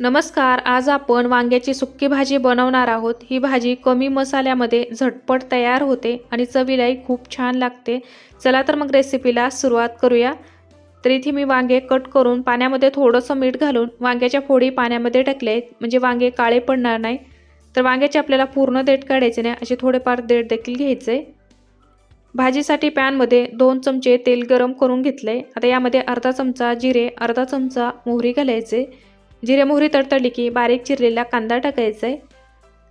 नमस्कार आज आपण वांग्याची सुक्की भाजी बनवणार आहोत. ही भाजी कमी मसाल्यामध्ये झटपट तयार होते आणि चवीलाही खूप छान लागते. चला तर मग रेसिपीला सुरुवात करूया. तर इथे मी वांगे कट करून पाण्यामध्ये थोडंसं मीठ घालून वांग्याच्या फोडी पाण्यामध्ये टाकले आहेत म्हणजे वांगे काळे पडणार नाही. तर वांग्याचे आपल्याला पूर्ण देठ काढायचे नाही. असे थोडेफार देठ देखील घ्यायचे. भाजीसाठी पॅनमध्ये दोन चमचे तेल गरम करून घेतले आता यामध्ये अर्धा चमचा जिरे अर्धा चमचा मोहरी घालायचे. जिरे मोहरी तडतडली की बारीक चिरलेला कांदा टाकायचा आहे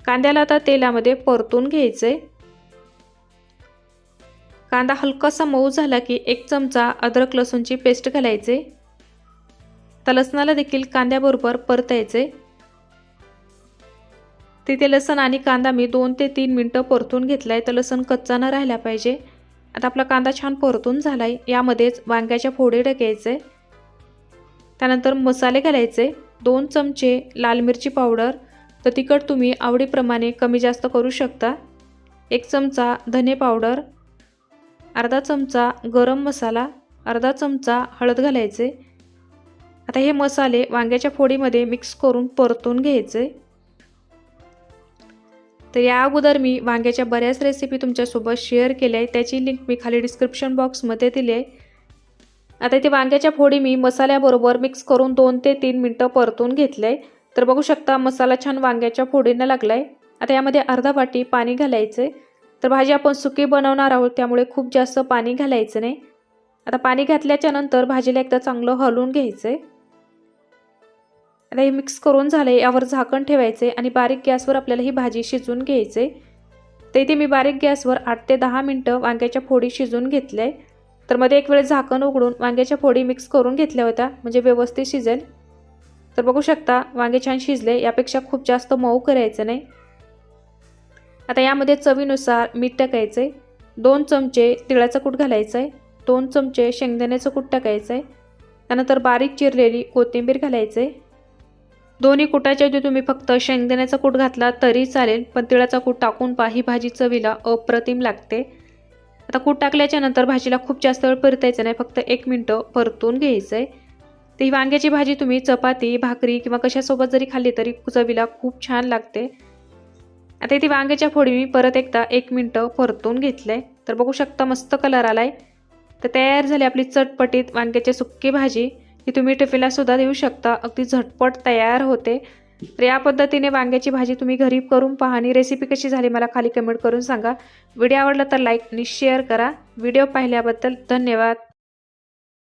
कांद्याला आता तेलामध्ये परतून घ्यायचं आहे कांदा हलकासा मऊ झाला की एक चमचा अद्रक लसूणची पेस्ट घालायचे तर लसणाला देखील कांद्याबरोबर परतायचे तिथे लसण आणि कांदा मी दोन ते तीन मिनटं परतून घेतला आहे तर लसण कच्चा न राहिला पाहिजे. आता आपला कांदा छान परतून झाला आहे यामध्येच वांग्याच्या फोडी टाकायचे त्यानंतर मसाले घालायचे दोन चमचे लाल मिरची पावडर तर तिखट तुम्ही आवडीप्रमाणे कमी जास्त करू शकता. एक चमचा धने पावडर अर्धा चमचा गरम मसाला अर्धा चमचा हळद घालायचे. आता हे मसाले वांग्याच्या फोडीमध्ये मिक्स करून परतून घ्यायचे. तर या अगोदर मी वांग्याच्या बऱ्याच रेसिपी तुमच्यासोबत शेअर केल्या आहे त्याची लिंक मी खाली डिस्क्रिप्शन बॉक्समध्ये दिली आहे. आता इथे वांग्याच्या फोडी मी मसाल्याबरोबर मिक्स करून दोन ते तीन मिनटं परतून घेतले आहे तर बघू शकता मसाला छान वांग्याच्या फोडीनं लागला आहे आता यामध्ये अर्धा वाटी पाणी घालायचं तर भाजी आपण सुकी बनवणार आहोत त्यामुळे खूप जास्त पाणी घालायचं नाही. आता पाणी घातल्याच्या नंतर भाजीला एकदा चांगलं हलवून घ्यायचं आहे आता हे मिक्स करून झाले यावर झाकण ठेवायचे आणि बारीक गॅसवर आपल्याला ही भाजी शिजवून घ्यायचे तर इथे मी बारीक गॅसवर आठ ते दहा मिनटं वांग्याच्या फोडी शिजून घेतल्या. आहे तर मध्ये एक वेळ झाकण उघडून वांग्याच्या फोडी मिक्स करून घेतल्या होत्या म्हणजे व्यवस्थित शिजेल. तर बघू शकता वांगे छान शिजले यापेक्षा खूप जास्त मऊ करायचं नाही. आता यामध्ये चवीनुसार मीठ टाकायचं आहे दोन चमचे तिळाचं कूट घालायचं आहे दोन चमचे शेंगदाण्याचं कूट टाकायचं आहे त्यानंतर बारीक चिरलेली कोथिंबीर घालायचं आहे दोन्ही कुटाच्या ऐवजी तुम्ही फक्त शेंगदाण्याचा कूट घातला तरी चालेल पण तिळाचा कूट टाकून पा ही भाजी चवीला अप्रतिम लागते. आता कूट टाकल्याच्या नंतर भाजीला खूप जास्त वेळ परतायचं नाही फक्त एक मिनटं परतून घ्यायचं आहे ती वांग्याची भाजी तुम्ही चपाती भाकरी किंवा कशासोबत जरी खाल्ली तरी चवीला खूप छान लागते. आता इथे वांग्याच्या फोडी मी परत एकदा एक मिनटं परतून घेतलं आहे तर बघू शकता मस्त कलर आला आहे तर तयार झाली आपली चटपटीत वांग्याची सुक्की भाजी. ही तुम्ही टिफिनला सुद्धा देऊ शकता. अगदी झटपट तयार होते. तर या पद्धतीने वांग्याची भाजी तुम्ही घरी करून पहा आणि रेसिपी कशी झाली मला खाली कमेंट करून सांगा. व्हिडिओ आवडला तर लाईक आणि शेअर करा. व्हिडिओ पाहिल्याबद्दल धन्यवाद.